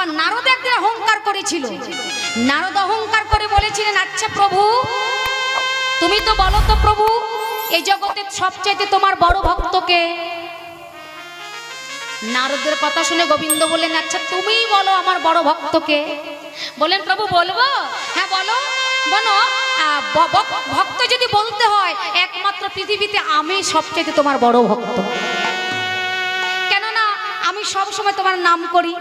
আবার নারদ একদিন অহংকার করেছিল। নারদ অহংকার করে বলেছিলেন আচ্ছা প্রভু, তুমি তো বলো তো প্রভু এই জগতে সবচাইতে তোমার বড় ভক্তকে নারদের কথা শুনে গোবিন্দ বললেন আচ্ছা তুমিই বলো আমার বড় ভক্তকে বলেন প্রভু, বলব? হ্যাঁ বলো। বলো ভক্ত যদি বলতে হয়, একমাত্র পৃথিবীতে আমি সবচেয়ে তোমার বড় ভক্ত। কেননা আমি সবসময় তোমার নাম করি।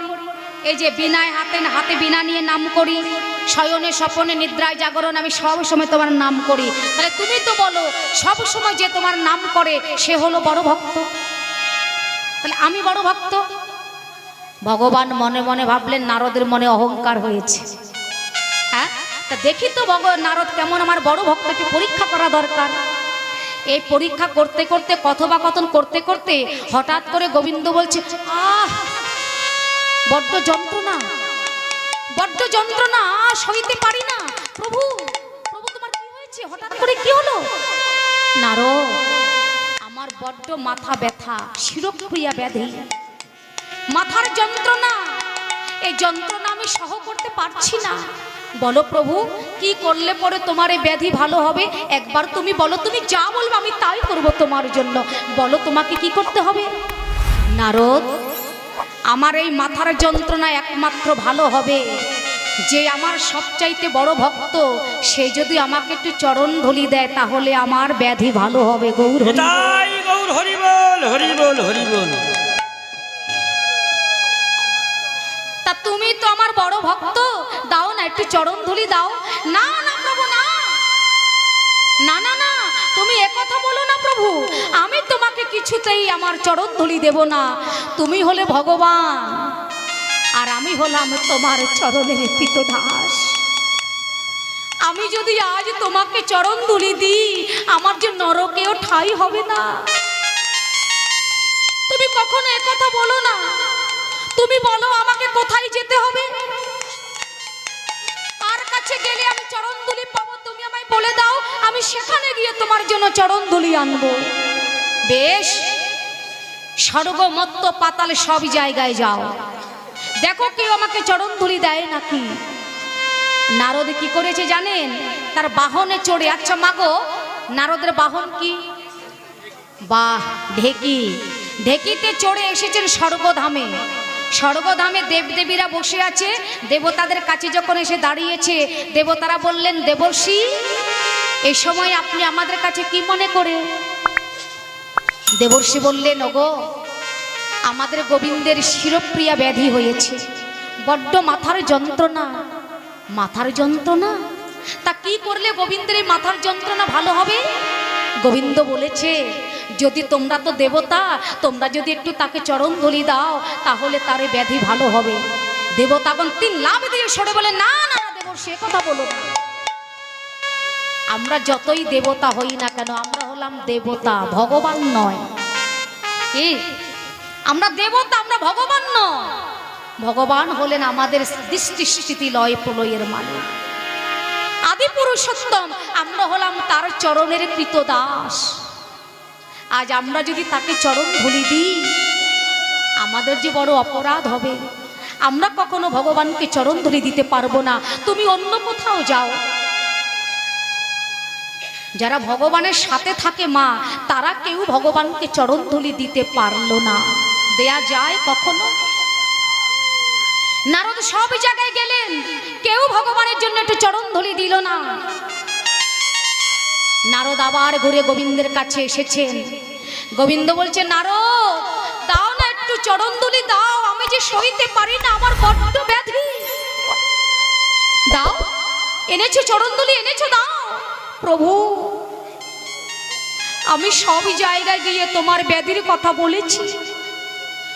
এই যে বিনায় হাতে হাতে বিনা নিয়ে নাম করি, শয়নে স্বপনে নিদ্রায় জাগরণ, আমি সব সময় তোমার নাম করি। তাহলে তুমি তো বলো, সব সময় যে তোমার নাম করে, সে হলো বড় ভক্ত। তাহলে আমি বড় ভক্ত? ভগবান মনে মনে ভাবলেন, নারদের মনে অহংকার হয়েছে। হ্যাঁ? তা দেখি তো ভগ, নারদ কেমন আমার বড় ভক্তকে পরীক্ষা করা দরকার। এই পরীক্ষা করতে করতে, কথোপকথন করতে করতে হঠাৎ করে গোবিন্দ বলছে, আহ বড্ড যন্ত্রণা। বড্ড যন্ত্রণা, সইতে পারি না। প্রভু প্রভু, তোমার কি হয়েছে? হঠাৎ করে কি হলো? নারদ, আমার বড্ড মাথা ব্যথা শিরক্রিয়া ব্যাধি। মাথার যন্ত্রণা, এই যন্ত্রণা আমি সহ করতে পারছি না। বলো প্রভু, কি করলে পরে তোমার এই ব্যাধি ভালো হবে? একবার তুমি বলো, তুমি যা বলবে আমি তাই করব তোমার জন্য। বলো তোমাকে কি করতে হবে? নারদ আমার এই মাথার যন্ত্রণা একমাত্র ভালো হবে। যে আমার সবচাইতে বড় ভক্ত সে যদি আমাকে একটু চরণ ধলি দেয় তাহলে আমার ব্যাধি ভালো হবে গৌর তা তুমি তো আমার বড় ভক্ত দাও না একটু চরণ ধুলি দাও। না না প্রভু না না তুমি কথা বলো না প্রভু। আমি তোমাকে কিছুতেই আমার চরণ ধুলি দেব না। তুমি হলে ভগবান, আর আমি হলাম তোমার চরণের পিত দাস আমি যদি আজ তোমাকে চরণ ধুলি দিই, আমার যে নরকেও ঠাই হবে না। তুমি কখনো একথা বলো না। তুমি বলো, আমাকে কোথায় যেতে হবে? কাছে গেলে আমি চরণ দুলি আমি সেখানে গিয়ে তোমার জন্য চরণ দুলি আনব। বেশ, স্বর্গমত্ত পাতাল সব জায়গায় যাও। দেখো কেউ আমাকে চরণ ধুলি দেয় নাকি? নারদ কি করেছে জানেন? তার বাহনে চড়ে আচ্ছা মাগো, নারদের বাহন কি? বাহ, ঢেকি। ঢেকিতে চড়ে এসেছেন স্বর্গধামে। স্বর্গধামে দেবদেবীরা বসে আছে। দেবতাদের কাছে যখন এসে দাঁড়িয়েছে, দেবতারা বললেন, দেবর্ষি এই সময় আপনি আমাদের কাছে কি মনে করে? দেবর্ষি বললেন ওগো আমাদের গোবিন্দের শিরপ্রিয়া ব্যাধি হয়েছে। বড্ড মাথার যন্ত্রণা। মাথার যন্ত্রণা? তা কি করলে গোবিন্দের মাথার যন্ত্রণা ভালো হবে? গোবিন্দ বলেছে যদি তোমরা তো দেবতা তোমরা যদি একটু তাকে চরণ ধলি দাও তাহলে তার ব্যাধি ভালো হবে। দেবতাগণ তিন লাভ দিয়ে সরে বলে না না না, দেব সে কথা বলো না। আমরা যতই দেবতা হই না কেন, আমরা হলাম দেবতা, ভগবান নয়। কি? আমরা দেবতা, আমরা ভগবান নয়। ভগবান হলেন আমাদের দৃষ্টি স্থিতি লয় প্রলয়ের মালিক আদি পুরুষোত্তম, আমরা হলাম তার চরণের কৃত দাস আজ আমরা যদি তাকে চরণ ধুলি দিই, আমাদের যে বড় অপরাধ হবে। আমরা কখনো ভগবানকে চরণ ধুলি দিতে পারব না। তুমি অন্য কোথাও যাও। যারা ভগবানের সাথে থাকে মা, তারা কেউ ভগবানকে চরণ ধুলি দিতে পারল না। দেয়া যায় কখনো? নারদ সব জায়গায় গেলেন, কেউ ভগবানের জন্য একটু চরণ ধলি দিল না। নারদ আবার ঘুরে গোবিন্দের কাছে এসেছেন। গোবিন্দ বলছে, নারদ, দাও না একটু চরণ ধলি দাও, আমি যে সইতে পারি না, আমার বড্ড ব্যাধি। দাও, এনেছো চরণ ধলি, এনেছো, দাও। প্রভু, আমি সব জায়গায় গিয়ে তোমার ব্যাধির কথা বলেছি।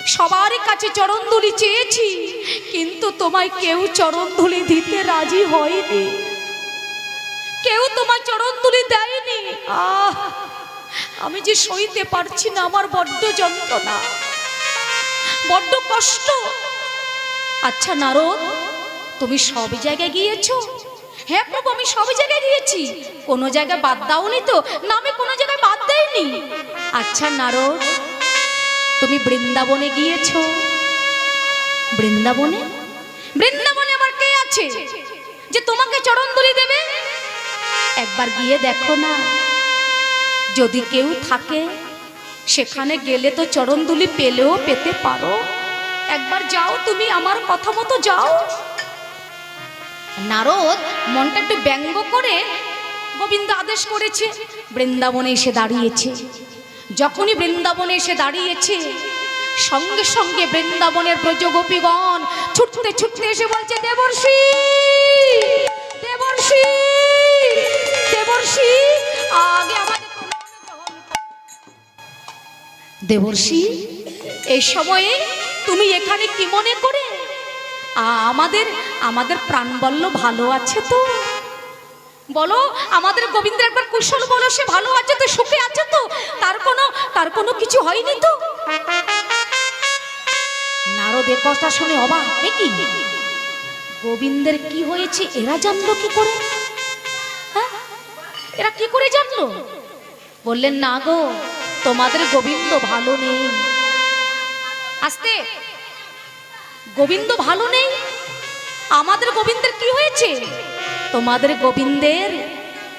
সবার কাছে চরণ ধুলি চেয়েছি, কিন্তু তোমায় কেউ চরণ ধুলি দিতে রাজি হয়নি। কেউ তোমার চরণ ধুলি দেয়নি। আহ, আমি যে সইতে পারছি না, আমার বড্ড যন্ত্রণা, বড্ড কষ্ট। আচ্ছা নারদ, তুমি সব জায়গায় গিয়েছো? হ্যাঁ প্রভু, আমি সব জায়গায় গিয়েছি। কোনো জায়গায় বাদ দাওনি তো না আমি কোনো জায়গায় বাদ দেয়নি। আচ্ছা নারদ, তুমি বৃন্দাবনে গিয়েছো? বৃন্দাবনে? বৃন্দাবনে আমার কে আছে যে তোমাকে চরণ ধুলি দেবে? একবার গিয়ে দেখো না। যদি কেউ থাকে, সেখানে গেলে তো চরণ চরণদুলি পেলেও পেতে পারো। একবার যাও তুমি, আমার কথা মতো যাও। নারদ মনটা একটু ব্যঙ্গ করে গোবিন্দ আদেশ করেছে, বৃন্দাবনে এসে দাঁড়িয়েছে। যখনই বৃন্দাবনে এসে দাঁড়িয়েছে, সঙ্গে সঙ্গে বৃন্দাবনের ব্রজগোপীগণ ছুটতে ছুটতে এসে বলছে, দেবর্ষি! দেবর্ষি! দেবর্ষি! আগে। দেবর্ষি, এই সময়ে তুমি এখানে কি মনে করে? আমাদের আমাদের প্রাণবল্ল ভালো আছে তো? বলো, আমাদের গোবিন্দের একবার কুশল বলো, সে ভালো আছে তো, সুখে আছে তো? তার কোনো তার কোনো কিছু হয়নি তো? নারদের কথা শুনে অবাক কি? গোবিন্দের কি হয়েছে? এরা জানলো কি করে? হ্যাঁ? এরা কি করে জানলো? বললেন, না গো, তোমাদের গোবিন্দ ভালো নেই। আস্তে, গোবিন্দ ভালো নেই? আমাদের গোবিন্দের কি হয়েছে? তোমাদের গোবিন্দের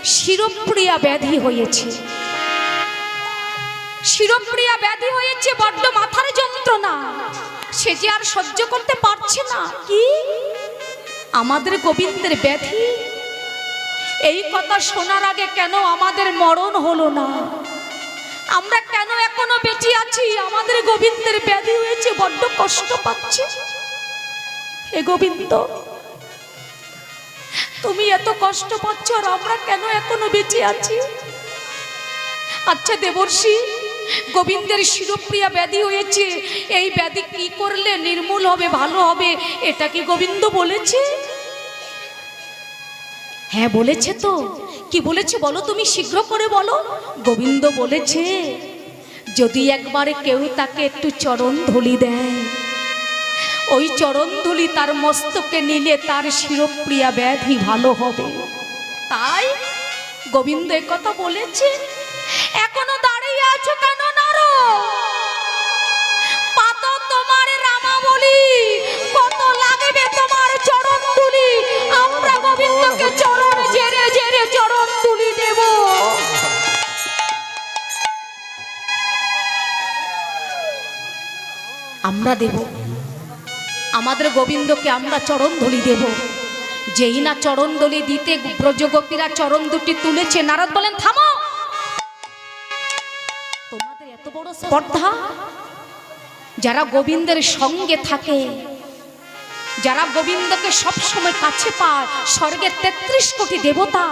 শিরপ্রিয়া ব্যাধি হয়েছে। শিরপ্রিয়া ব্যাধি হয়েছে বড্ড মাথার যন্ত্রণা। সে যে আর সহ্য করতে পারছে না। কি? আমাদের গোবিন্দের ব্যাধি? এই কথা শোনার আগে কেন আমাদের মরণ হলো না? আমরা কেন এখনও বেঁচে আছি? আমাদের গোবিন্দের ব্যাধি হয়েছে, বড্ড কষ্ট পাচ্ছে। হে গোবিন্দ, তুমি এত কষ্ট পাচ্ছ আর আমরা কেন এখনও বেঁচে আছি? আচ্ছা দেবর্ষি, গোবিন্দের শিরপ্রিয়া ব্যাধি হয়েছে, এই ব্যাধি কি করলে নির্মূল হবে, ভালো হবে, এটা কি গোবিন্দ বলেছে? হ্যাঁ বলেছে তো। কি বলেছে বলো তুমি শীঘ্র করে বলো। গোবিন্দ বলেছে, যদি একবারে কেউ তাকে একটু চরণ ধলি দেয় ওই চরণ ধুলি তার মস্তকে নিলে তার শিরপ্রিয়া ব্যাধি ভালো হবে। তাই গোবিন্দ কথা বলেছে, এখনও দাঁড়িয়ে আছো কেন নারো কত তোমার আমরা জেরে জেরে আমরা দেব। আমাদের গোবিন্দকে আমরা চরণ ধলি দেব। যেই না চরণ দলি দিতে ব্রজগোপীরা চরণ দুটি তুলেছে, নারদ বলেন, থামো। তোমাদের এত বড় স্পর্ধা যারা গোবিন্দের সঙ্গে থাকে, যারা গোবিন্দকে সবসময় কাছে পায়, স্বর্গের তেত্রিশ কোটি দেবতা,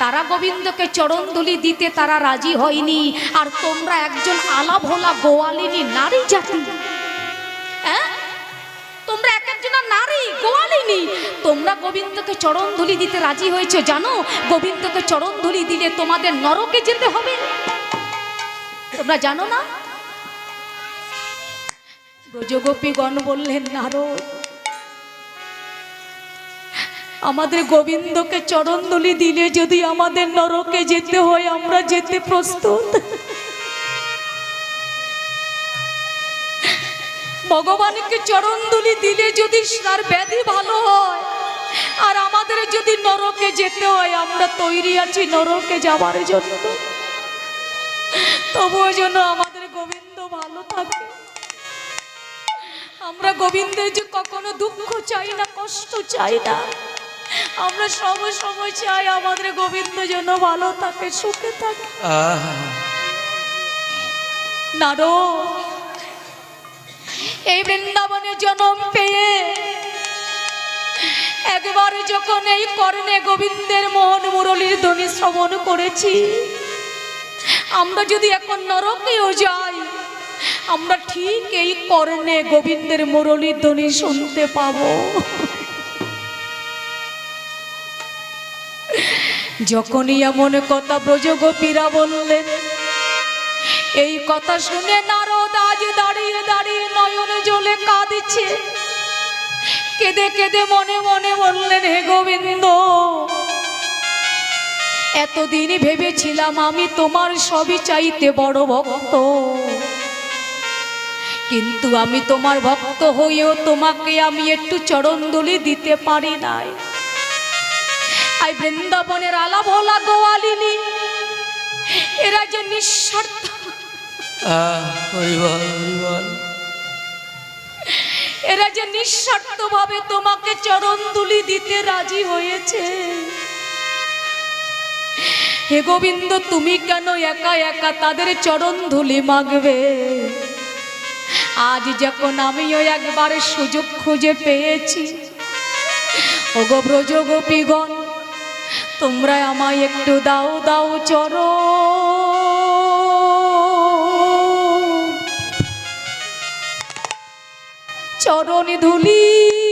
তারা গোবিন্দকে চরণধুলি দিতে তারা রাজি হয়নি। আর তোমরা একজন আলাভোলা গোয়ালিনী নারী জাতি নারী, গোয়ালিনী। তোমরা গোবিন্দকে চরণধুলি দিতে রাজি হয়েছে, জানো? গোবিন্দকে চরণধুলি দিলে তোমাদের নরকে যেতে হবে। তোমরা জানো না? ব্রজগোপীগণ বললেন, নারদ, আমাদের গোবিন্দকে চরণদলি দিলে যদি আমাদের নরকে যেতে হয়, আমরা যেতে প্রস্তুত। ভগবানকে চরণদলি দিলে যদি তার ব্যাধি ভালো হয় আর আমাদের যদি নরকে যেতে হয় আমরা তৈরি আছি নরকে যাবার জন্য। তবুও যেন আমাদের গোবিন্দ ভালো থাকে। আমরা গোবিন্দের যে কখনো দুঃখ চাই না কষ্ট চাই না আমরা সব সময় চাই আমাদের গোবিন্দ যেন ভালো থাকে সুখে থাকে। আহা। নারো এই বৃন্দাবনে জন্ম পেয়ে একবার যখন এই কর্ণে গোবিন্দের মোহন মুরলীর ধ্বনি শ্রবণ করেছি, আমরা যদি এখন নরকেও যাই, আমরা ঠিক এই কর্ণে গোবিন্দের মুরলীর ধ্বনি শুনতে পাব। যখনই এমন কথা ব্রজগোপীরা বললেন, এই কথা শুনে নারদ কেঁদে কেঁদে এতদিন ভেবেছিলাম আমি তোমার সবই চাইতে বড় ভক্ত। কিন্তু আমি তোমার ভক্ত হয়েও তোমাকে আমি একটু চরণদুলি দিতে পারি নাই। বৃন্দাবনের আলা গোয়ালিনী, এরা যে নিঃস্বার্থ এরা যে নিঃস্বার্থ ভাবে তোমাকে চরণদুলি দিতে রাজি হয়েছে। হে গোবিন্দ, তুমি কেন একা একা তাদের চরণ ধুলি মাগবে? আজ যখন আমিও একবার সুযোগ খুঁজে পেয়েছি, ওগো ব্রজ গোপীগণ তোমরা আমায় একটু দাও দাও চর চরণ ধুলি।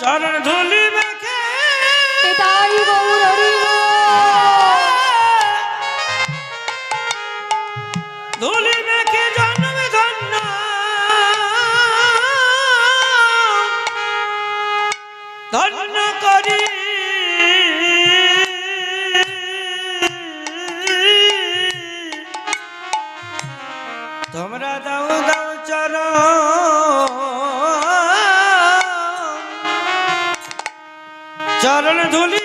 চরণ ধুলি মেখে। তাই গৌর ধুলি মেখে জন্মে ধন্য। ধন্য করি চরণ ধুলি।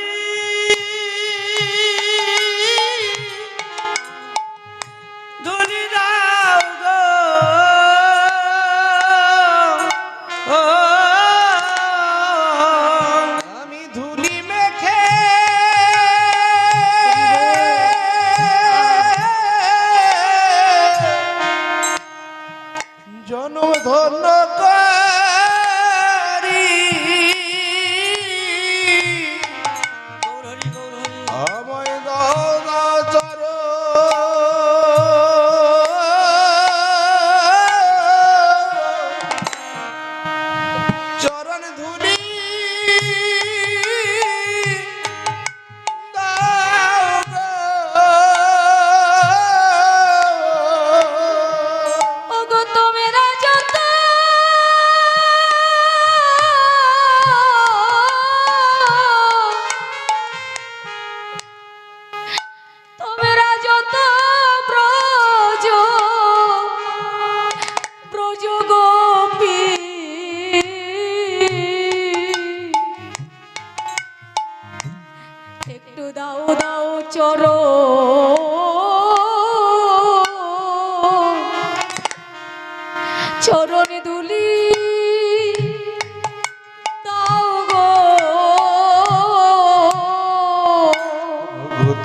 ধুলি দাও গো। আমি ধুলি মেখে জন্ম ধন্য দাও দাও চরো চরণ দুলি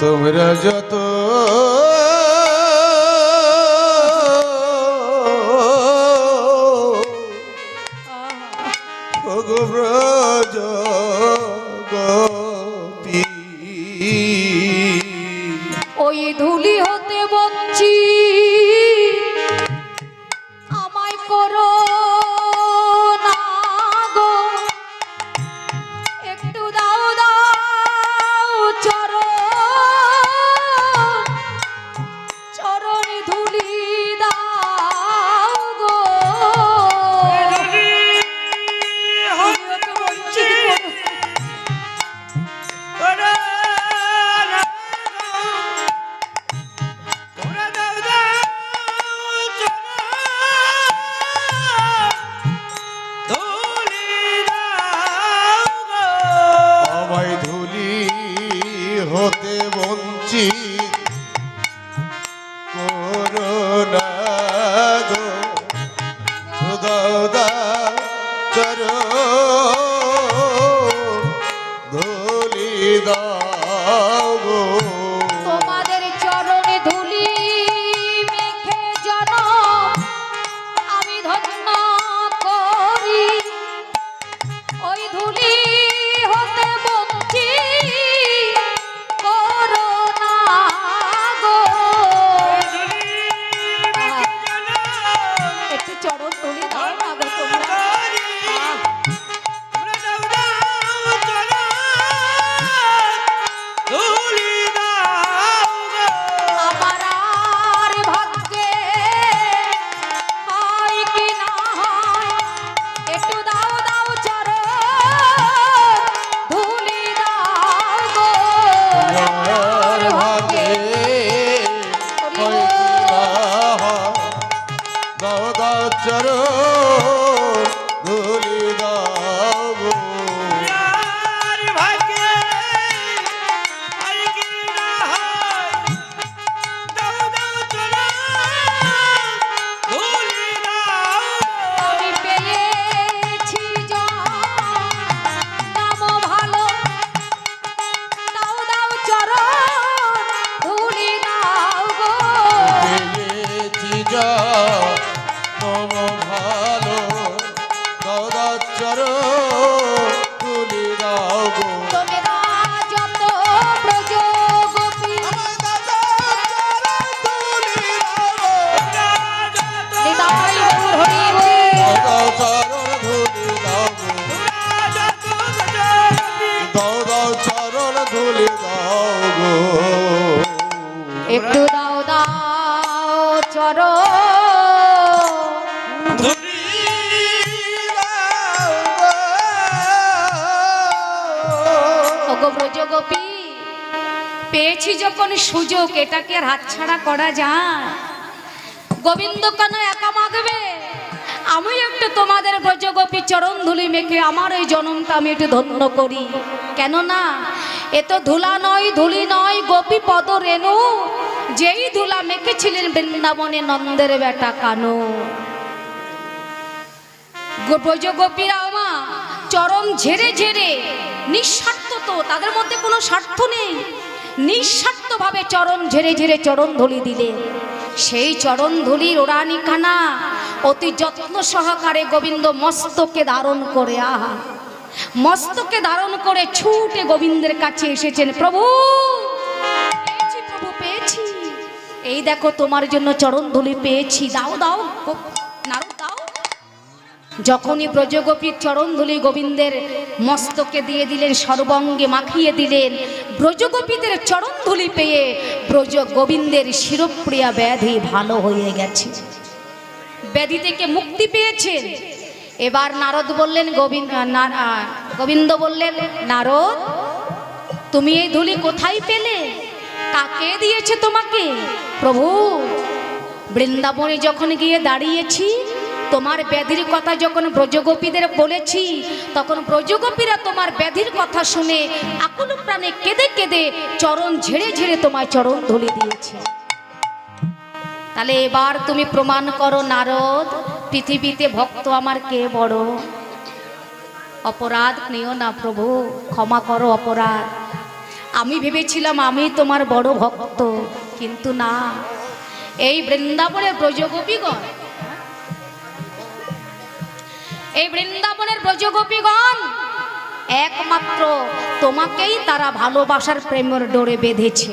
তোমরা যত সুযোগ এটাকে আর হাতছাড়া করা যায়। গোবিন্দ কেন একা মাগবে? আমি একটু তোমাদের ব্রজগোপী চরণ ধুলি মেখে আমার এই জনমটা আমি একটু ধন্য করি। কেন না এ তো ধুলা নয়, ধুলি নয়, গোপী পদ রেণু। যেই ধুলা মেখেছিলেন বৃন্দাবনে নন্দের বেটা কানো। ব্রজগোপীরা মা চরণ ঝেড়ে ঝেড়ে, নিঃস্বার্থ তো, তাদের মধ্যে কোনো স্বার্থ নেই। নিঃস্বার্থভাবে চরণ ঝেড়ে ঝেড়ে চরণ ধুলি দিলে। সেই চরণ ধুলির ওরানিখানা অতি যত্ন সহকারে গোবিন্দ মস্তকে ধারণ করে। আহা। মস্তকে ধারণ করে ছুটে গোবিন্দের কাছে এসেছেন, প্রভু, পেয়েছি প্রভু, পেয়েছি। এই দেখো, তোমার জন্য চরণ ধুলি পেয়েছি। দাও দাও, নারদ যখনই ব্রজগোপীর চরণধুলি গোবিন্দের মস্তকে দিয়ে দিলেন, সর্বঙ্গে মাখিয়ে দিলেন, ব্রজগোপীদের চরণধুলি পেয়ে ব্রজ গোবিন্দের শিরপ্রিয়া ব্যাধি ভালো হয়ে গেছে। ব্যাধি থেকে মুক্তি পেয়েছেন। এবার নারদ বললেন, গোবিন্দ গোবিন্দ বললেন, নারদ, তুমি এই ধুলি কোথায় পেলে? কাকে দিয়েছে তোমাকে? প্রভু, বৃন্দাবনে যখন গিয়ে দাঁড়িয়েছি তোমার ব্যাধির কথা যখন ব্রজগোপীদের বলেছি, তখন ব্রজগোপীরা তোমার ব্যাধির কথা শুনে আকুল প্রাণে কেঁদে কেঁদে চরণ ঝেড়ে ঝেড়ে তোমার চরণ ধুলি দিয়েছে। তাহলে এবার তুমি প্রমাণ করো, নারদ, পৃথিবীতে ভক্ত আমার কে বড়? অপরাধ নিও না প্রভু, ক্ষমা করো অপরাধ। আমি ভেবেছিলাম আমি তোমার বড় ভক্ত, কিন্তু না। এই বৃন্দাবনের ব্রজগোপীগণ এই বৃন্দাবনের ব্রজগোপীগণ, একমাত্র তোমাকেই তারা ভালোবাসার প্রেমের ডোরে বেঁধেছে।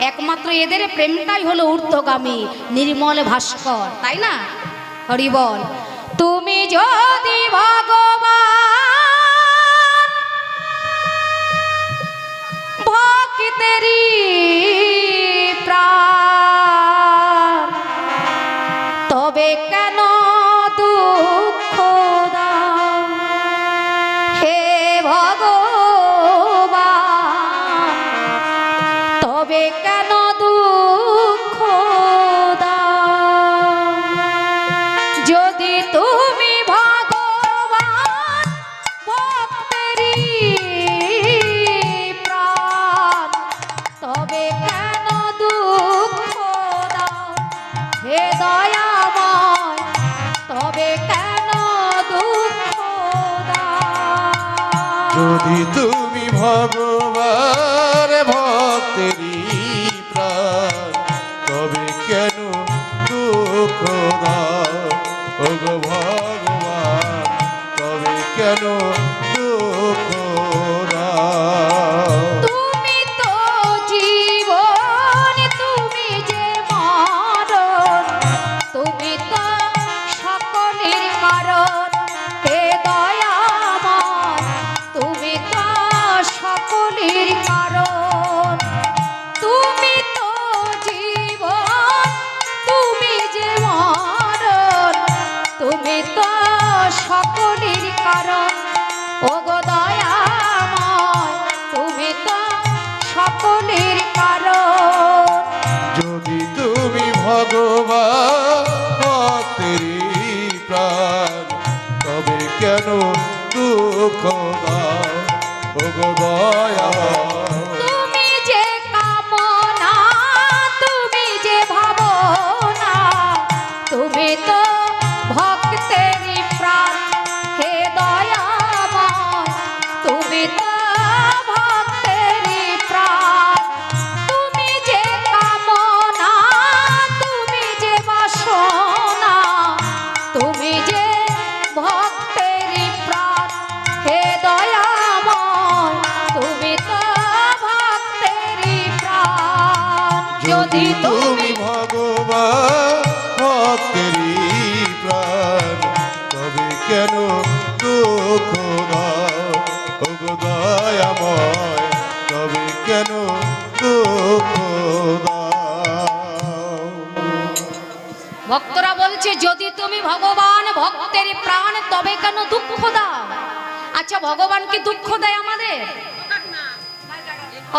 একমাত্র এদের প্রেমটাই হলো ঊর্ধ্বগামী, নির্মল ভাস্কর, তাই না? হরি বল। তুমি যদি ভগবান ভক্তেরি যদি তুমি ভগবার ভক্তেরই দুঃখ ভগবান ভক্তের প্রাণ, তবে কেন দুঃখ দাও? আচ্ছা ভগবান কি দুঃখ দেয় আমাদের?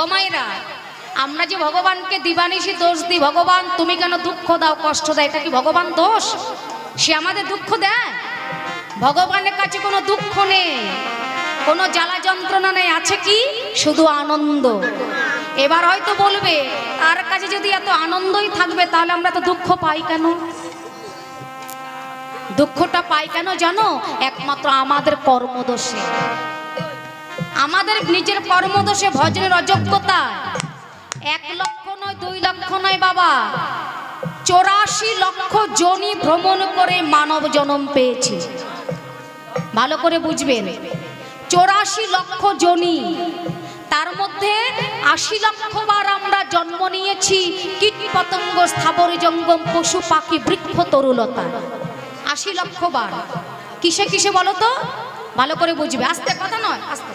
অমাইরা আমরা যে ভগবানকে দিবানিশি দোষ দিই, ভগবান, তুমি কেন দুঃখ দাও, কষ্ট দেয় এটা কি ভগবান দোষ? সে আমাদের দুঃখ দেয়? ভগবানের কাছে কোনো দুঃখ নেই, কোনো জ্বালা যন্ত্রণা নেই, আছে কি? শুধু আনন্দ। এবার হয়তো বলবে তার কাছে যদি এত আনন্দই থাকবে, তাহলে আমরা তো দুঃখ পাই কেন? দুঃখটা পাই কেন জানো? একমাত্র আমাদের কর্মদোষে। আমাদের নিজের কর্মদোষে ভজনের অযোগ্যতা। এক লক্ষ নয়, দুই লক্ষ নয় বাবা। চৌরাশি লক্ষ জনি ভ্রমণ করে মানব জন্ম পেয়েছি। ভালো করে বুঝবেন। চৌরাশি লক্ষ জনি, তার মধ্যে আশি লক্ষ বার আমরা জন্ম নিয়েছি কীট পতঙ্গ স্থাবর জঙ্গম পশু পাখি বৃক্ষ তরুলতা আশি লক্ষ বার। কিসে কিসে বলো তো ভালো করে বুঝবে। আস্তে, কথা নয়, আস্তে।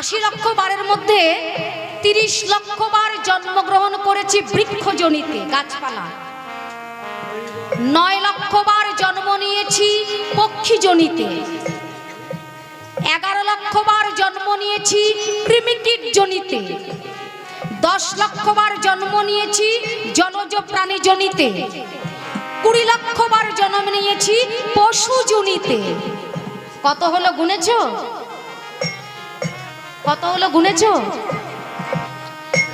আশি লক্ষ বারের মধ্যে তিরিশ লক্ষ বার জন্মগ্রহণ করেছি বৃক্ষজনিতে, গাছপালা। নয় লক্ষ বার জন্ম নিয়েছি পক্ষীজনিতে। এগারো লক্ষ বার জন্ম নিয়েছি প্রিমিটিভ জনিতে দশ লক্ষ বার জন্ম নিয়েছি জলজ প্রাণী জনিতে কুড়ি লক্ষ বার জন্ম নিয়েছি পশু জনিতে। কত হলো গুনেছ? কত হলো গুনেছ?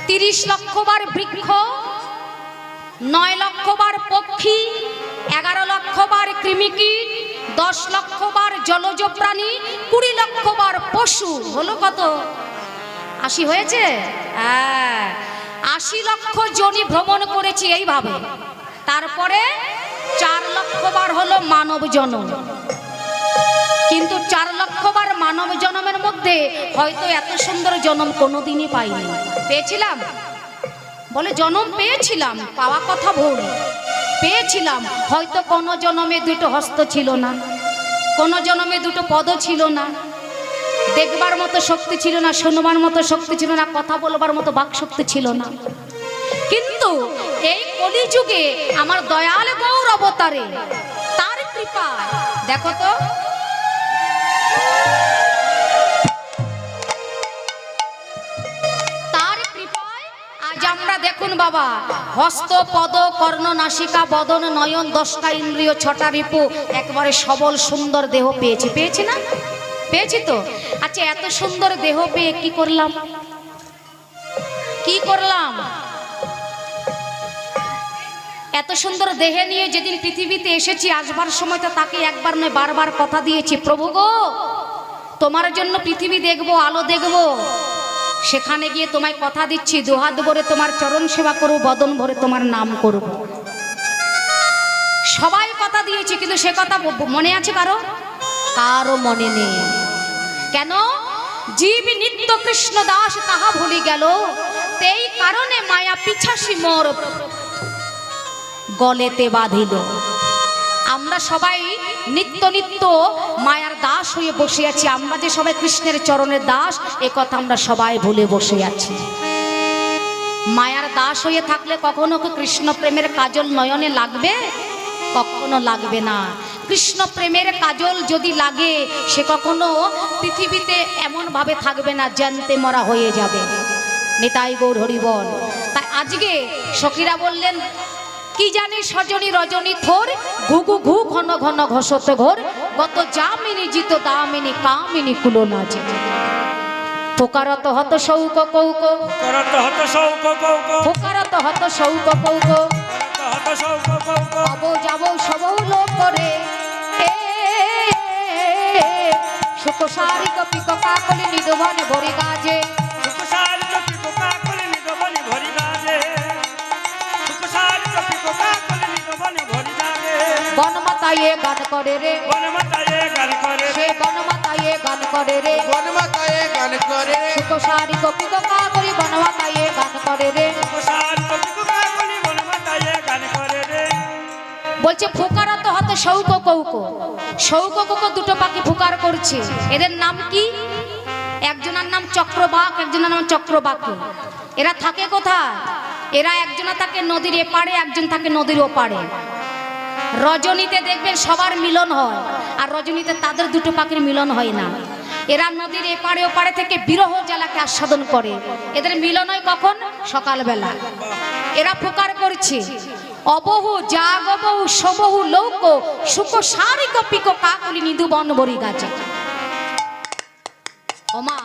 তিরিশ লক্ষ বার বৃক্ষ, নয় লক্ষ বার পক্ষী, এগারো লক্ষ বার কৃমিকীট দশ লক্ষ বার জলজ প্রাণী, কুড়ি লক্ষ বার পশু। হলো কত? আশি হয়েছে? হ্যাঁ। আশি লক্ষ জনি ভ্রমণ করেছি এইভাবে। তারপরে চার লক্ষ বার হলো মানব জনম। কিন্তু চার লক্ষবার মানব জনমের মধ্যে হয়তো এত সুন্দর জনম কোনোদিনই পাইনি। পেয়েছিলাম? বলে জনম পেয়েছিলাম, পাওয়া কথা ভুল। পেয়েছিলাম, হয়তো কোনো জনমে দুটো হস্ত ছিল না, কোনো জনমে দুটো পদ ছিল না। দেখবার মতো শক্তি ছিল না, শুনবার মতো শক্তি ছিল না, কথা বলবার মতো বাক শক্তি ছিল না। কিন্তু এই কলিযুগে আমার দয়াল গৌর অবতারে, তার কৃপা দেখো তো। দেখুন বাবা, হস্ত, পদ, কর্ণ, নাসিকা, বদন, নয়ন, দশটা ইন্দ্রিয়, ছটা রিপু, একবারে সবল, সুন্দর দেহ পেয়েছি। পেয়েছি না? পেয়েছি তো? আচ্ছা এত সুন্দর দেহ পেয়ে কি করলাম? কি করলাম? এত সুন্দর দেহে নিয়ে যেদিন পৃথিবীতে এসেছি, আসবার সময় তো তাকে একবার নয়, বারবার কথা দিয়েছি, প্রভু গো, তোমার জন্য পৃথিবী দেখব, আলো দেখব। সেখানে গিয়ে তোমায় কথা দিচ্ছি, দুহাত ভরে তোমার চরণ সেবা করব, বদন ভরে তোমার নাম করব। সবাই কথা দিয়েছি, কিন্তু সে কথা মনে আছে কারও? কারও মনে নেই। কেন? জীব নিত্য কৃষ্ণ দাস তাহা ভুলি গেল, তেই কারণে মায়া পিছাসি মোর গলেতে বাঁধিল। আমরা সবাই নিত্য নিত্য মায়ার দাস হয়ে বসে আছি। আমরা যে সবাই কৃষ্ণের চরণের দাস, এ কথা আমরা সবাই ভুলে বসে আছি। মায়ার দাস হয়ে থাকলে কখনো কি কৃষ্ণ প্রেমের কাজল নয়নে লাগবে? কখনো লাগবে না। কৃষ্ণ প্রেমের কাজল যদি লাগে, সে কখনো পৃথিবীতে এমনভাবে থাকবে না জানতে মরা হয়ে যাবে। নেতাই গৌর হরিবল তাই আজকে সখীরা বললেন কি জানি সজনী রজনী থোর ঘুঘু ঘু ঘন ঘন ঘসত ঘোর গত জামিনী জিত দামিনী কামিনী কুলো নাচে পোকারত হত শৌক কৌক করত হত শৌক কৌক পোকারত হত শৌক কৌক অব যাব সব লোক করে এ সুকসারি কপি কাকলি নিদবনে ভরি গান করে রে। বনমাতায়ে গান করে সে বনমাতায়ে গান করে রে। বনমাতায়ে গান করে সুকসারি কপি কাকলি বনমাতায়ে গান করে রে। সুকুশাল কপি কোকা কলি বনমাতায়ে গান করে রে। বলছে ফুকারত হতে শৌক কৌক। শৌক কৌক দুটো পাখি ফুকার করছে। এদের নাম কি? একজনের নাম চক্রবাক একজনের নাম চক্রবাকি। এরা থাকে কোথায়? এরা একজনা থাকে নদীর এপারে একজন থাকে নদীর ওপারে রজনীতে দেখবেন সবার মিলন হয়, আর রজনীতে তাদের দুটো পাখির মিলন হয় না। এরা নদীর এপারে ওপারে থেকে বিরহ জ্বালাকে আস্বাদন করে। এদের মিলন হয় কখন? সকালবেলা। এরা প্রকার করছে, অবহু, জাগবহু, সবহু, লৌক সুখ সারিক, পিক, কাকলি নিদু বনবরি গাছে। ওমা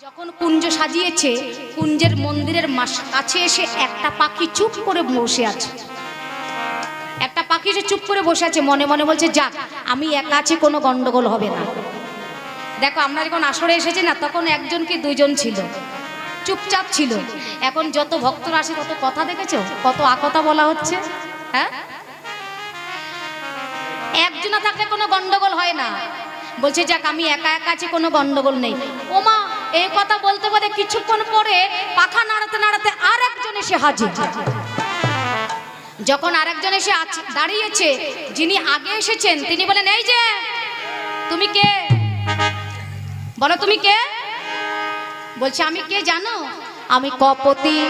যখন কুঞ্জ সাজিয়েছে, কুঞ্জের মন্দিরের মাস- কাছে এসে একটা পাখি চুপ করে বসে আছে। পাখি যে চুপ করে বসে আছে, মনে মনে বলছে, যাক, আমি একা আছি, কোনো গন্ডগোল হবে না। দেখো, আমরা যখন আসরে এসেছি না, তখন একজন কি দুইজন ছিল? চুপচাপ ছিল। এখন যত ভক্তরা আসে কত কথা দেখেছ? কত আকথা বলা হচ্ছে? হ্যাঁ? একজনা থাকলে কোনো গন্ডগোল হয় না। বলছে, যাক, আমি একা একা আছি, কোনো গন্ডগোল নেই। ওমা, এই কথা বলতে বলতে কিছুক্ষণ পরে পাখা নাড়াতে নাড়াতে আর একজন এসে হাজির। যখন আরেকজন এসে দাঁড়িয়েছে, যিনি আগে এসেছেন, তিনি বলেন, এই যে, তুমি কে? বলো, তুমি কে? বলছে, আমি কে জানো? আমি কপতি।